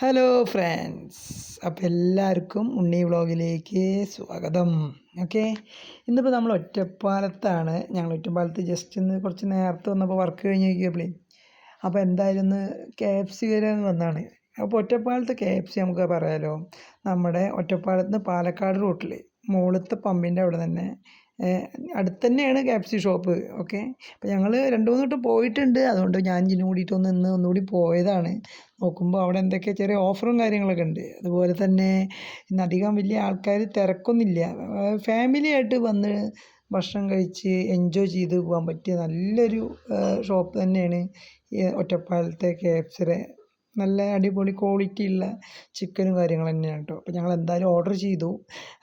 Hello friends അപ്പോൾ എല്ലാവർക്കും ഉണ്ണി വ്ളോഗിലേക്ക് സ്വാഗതം. ഓക്കെ ഇന്നിപ്പോൾ നമ്മൾ ഒറ്റപ്പാലത്താണ്. ഞങ്ങൾ ഒറ്റപ്പാലത്ത് ജസ്റ്റ് ഇന്ന് കുറച്ച് നേരത്തെ വന്നപ്പോൾ വർക്ക് കഴിഞ്ഞ് നോക്കിയപ്പോഴേ അപ്പോൾ എന്തായാലും ഒന്ന് കെ എഫ് സി വരെ വന്നാണ്. അപ്പോൾ ഒറ്റപ്പാലത്ത് കെ എഫ് സി നമുക്ക് പറയാമല്ലോ നമ്മുടെ ഒറ്റപ്പാലത്ത് നിന്ന് പാലക്കാട് റൂട്ടിൽ മുകളിലത്തെ പമ്പിന്റെ അവിടെ തന്നെ അടുത്ത് തന്നെയാണ് K F C shop okay അപ്പോൾ ഞങ്ങൾ രണ്ട് മൂന്ന് വട്ടം പോയിട്ടുണ്ട്. അതുകൊണ്ട് ഞാൻ ഇതിന് കൂടിയിട്ട് ഒന്ന് ഇന്ന് ഒന്നുകൂടി പോയതാണ്. നോക്കുമ്പോൾ അവിടെ എന്തൊക്കെ ചെറിയ ഓഫറും കാര്യങ്ങളൊക്കെ ഉണ്ട്. അതുപോലെ തന്നെ ഇന്ന് അധികം വലിയ ആൾക്കാർ തിരക്കൊന്നുമില്ല. ഫാമിലി ആയിട്ട് വന്ന് ഭക്ഷണം കഴിച്ച് എൻജോയ് ചെയ്ത് പോകാൻ പറ്റിയ നല്ലൊരു ഷോപ്പ് തന്നെയാണ് ഒറ്റപ്പാലത്തെ കെ എഫ് സിയുടെ നല്ല അടിപൊളി ക്വാളിറ്റി ഉള്ള ചിക്കനും കാര്യങ്ങൾ തന്നെയാണ് കേട്ടോ അപ്പോൾ ഞങ്ങൾ എന്തായാലും ഓർഡർ ചെയ്തു.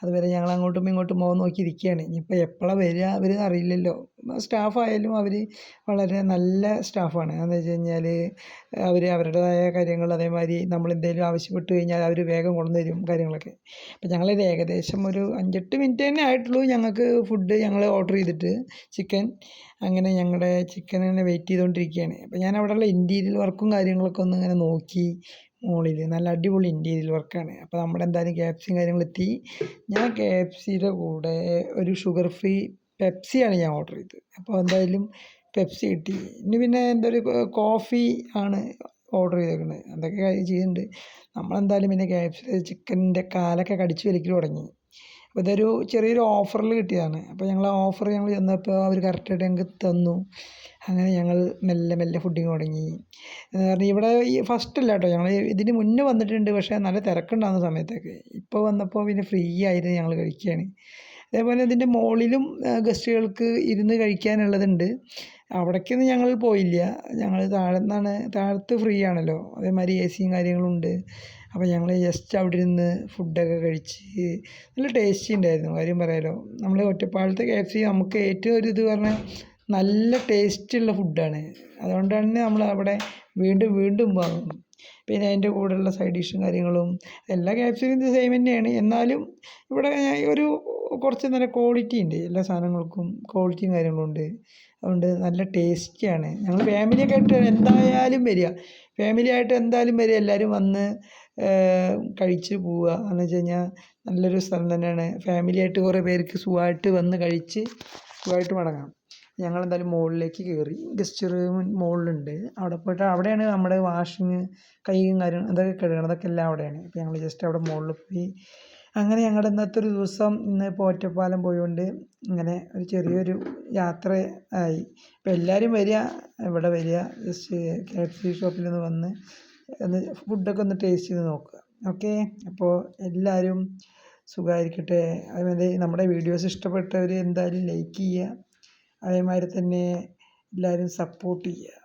അതുവരെ ഞങ്ങൾ അങ്ങോട്ടും ഇങ്ങോട്ടും പോകാൻ നോക്കി ഇരിക്കുകയാണ്. ഇനിയിപ്പോൾ എപ്പോഴാണ് വരിക അവർ അറിയില്ലല്ലോ. സ്റ്റാഫായാലും അവർ വളരെ നല്ല സ്റ്റാഫാണ് എന്താണെന്ന് വെച്ച് കഴിഞ്ഞാൽ അവർ അവരുടേതായ കാര്യങ്ങൾ അതേമാതിരി നമ്മൾ എന്തെങ്കിലും ആവശ്യപ്പെട്ട് കഴിഞ്ഞാൽ അവർ വേഗം കൊണ്ടു തരും കാര്യങ്ങളൊക്കെ. അപ്പോൾ ഞങ്ങൾ ഏകദേശം ഒരു അഞ്ചെട്ട് മിനിറ്റ് തന്നെ ആയിട്ടുള്ളൂ ഞങ്ങൾക്ക് ഫുഡ് ഞങ്ങൾ ഓർഡർ ചെയ്തിട്ട് ചിക്കൻ അങ്ങനെ ഞങ്ങളുടെ ചിക്കൻ തന്നെ വെയിറ്റ് ചെയ്തുകൊണ്ടിരിക്കുകയാണ് അപ്പോൾ ഞാൻ അവിടെയുള്ള ഇന്റീരിയൽ വർക്കും കാര്യങ്ങളൊക്കെ ഒന്ന് ഇങ്ങനെ നോക്കി മുകളിൽ നല്ല അടിപൊളി ഇന്റീരിയൽ വർക്കാണ് അപ്പോൾ നമ്മുടെ എന്തായാലും കെ എഫ് സിയും കാര്യങ്ങളെത്തി ഞാൻ കെ എഫ് സിയുടെ കൂടെ ഒരു ഷുഗർ ഫ്രീ പെപ്സിയാണ് ഞാൻ ഓർഡർ ചെയ്തത്. അപ്പോൾ എന്തായാലും പെപ്സി കിട്ടി. ഇനി പിന്നെ എന്താ ഒരു കോഫി ആണ് ഓർഡർ ചെയ്തേക്കുന്നത് കാര്യം ചെയ്യുന്നുണ്ട് നമ്മളെന്തായാലും പിന്നെ കെ എഫ് സി ചിക്കന്റെ കാലൊക്കെ കടിച്ചു വലിക്കൽ തുടങ്ങി. അപ്പോൾ ഇതൊരു ചെറിയൊരു ഓഫറിൽ കിട്ടിയതാണ്. അപ്പോൾ ഞങ്ങൾ ആ ഓഫർ ഞങ്ങൾ ചെന്നപ്പോൾ അവർ കറക്റ്റായിട്ട് ഞങ്ങൾക്ക് തന്നു. അങ്ങനെ ഞങ്ങൾ മെല്ലെ മെല്ലെ ഫുഡിങ് തുടങ്ങി. എന്ന് പറഞ്ഞാൽ ഇവിടെ ഈ ഫസ്റ്റ് അല്ല കേട്ടോ ഞങ്ങൾ ഇതിന് മുന്നേ വന്നിട്ടുണ്ട്. പക്ഷേ നല്ല തിരക്കുണ്ടാകുന്ന സമയത്തൊക്കെ. ഇപ്പോൾ വന്നപ്പോൾ പിന്നെ ഫ്രീ ആയിരുന്നു ഞങ്ങൾ കഴിക്കുകയാണ് അതേപോലെ ഇതിന്റെ മുകളിലും ഗസ്റ്റുകൾക്ക് ഇരുന്ന് കഴിക്കാനുള്ളതുണ്ട്. അവിടേക്കൊന്നും ഞങ്ങൾ പോയില്ല. ഞങ്ങൾ താഴെ നിന്നാണ് താഴത്ത് ഫ്രീ ആണല്ലോ. അതേമാതിരി എ സിയും കാര്യങ്ങളും ഉണ്ട്. അപ്പോൾ ഞങ്ങൾ ജസ്റ്റ് അവിടെ ഇരുന്ന് ഫുഡൊക്കെ കഴിച്ച് നല്ല ടേസ്റ്റി ഉണ്ടായിരുന്നു കാര്യം പറയാലോ നമ്മൾ ഒറ്റപ്പാലത്തെ കെ എഫ് സി നമുക്ക് ഏറ്റവും ഒരു ഇത് പറഞ്ഞാൽ നല്ല ടേസ്റ്റുള്ള ഫുഡാണ് അതുകൊണ്ടാണ് നമ്മൾ അവിടെ വീണ്ടും വീണ്ടും വാങ്ങും പിന്നെ അതിന്റെ കൂടെയുള്ള സൈഡ് ഡിഷും കാര്യങ്ങളും എല്ലാ കെ എഫ് സിയും സെയിം തന്നെയാണ്. എന്നാലും ഇവിടെ ഒരു കുറച്ച് നല്ല ക്വാളിറ്റി ഉണ്ട് എല്ലാ സാധനങ്ങൾക്കും ക്വാളിറ്റിയും കാര്യങ്ങളും ഉണ്ട്. അതുകൊണ്ട് നല്ല ടേസ്റ്റിയാണ് ഞങ്ങൾ ഫാമിലിയൊക്കെ ആയിട്ട് എന്തായാലും വരിക. ഫാമിലി ആയിട്ട് എന്തായാലും വരിക. എല്ലാവരും വന്ന് കഴിച്ച് പോവുക. എന്ന് വെച്ച് കഴിഞ്ഞാൽ നല്ലൊരു സ്ഥലം തന്നെയാണ്. ഫാമിലി ആയിട്ട് കുറേ പേർക്ക് സുഖമായിട്ട് വന്ന് കഴിച്ച് സുഖമായിട്ട് മടങ്ങാം ഞങ്ങൾ എന്തായാലും മുകളിലേക്ക് കയറി ഗസ്റ്റ് റൂം മുകളിലുണ്ട് അവിടെ പോയിട്ട് അവിടെയാണ് നമ്മുടെ വാഷിങ് കൈയും കാര്യം അതൊക്കെ കഴുകണം. അതൊക്കെ എല്ലാം അവിടെയാണ്. അപ്പോൾ ഞങ്ങൾ ജസ്റ്റ് അവിടെ മുകളിൽ പോയി. അങ്ങനെ ഞങ്ങളുടെ ഇന്നത്തെ ഒരു ദിവസം ഇന്ന് പോറ്റപ്പാലം പോയതുകൊണ്ട് ഇങ്ങനെ ഒരു ചെറിയൊരു യാത്ര ആയി. അപ്പോൾ എല്ലാവരും വരിക ഇവിടെ വരിക. ജസ്റ്റ് കെ എഫ് സി ഷോപ്പിൽ നിന്ന് വന്ന് ഒന്ന് ഫുഡൊക്കെ ഒന്ന് ടേസ്റ്റ് ചെയ്ത് നോക്കുക. ഓക്കെ അപ്പോൾ എല്ലാവരും സുഖമായിരിക്കട്ടെ അതുപോലെ നമ്മുടെ വീഡിയോസ് ഇഷ്ടപ്പെട്ടവർ എന്തായാലും ലൈക്ക് ചെയ്യുക. അതേമാതിരി തന്നെ എല്ലാവരും സപ്പോർട്ട് ചെയ്യുക.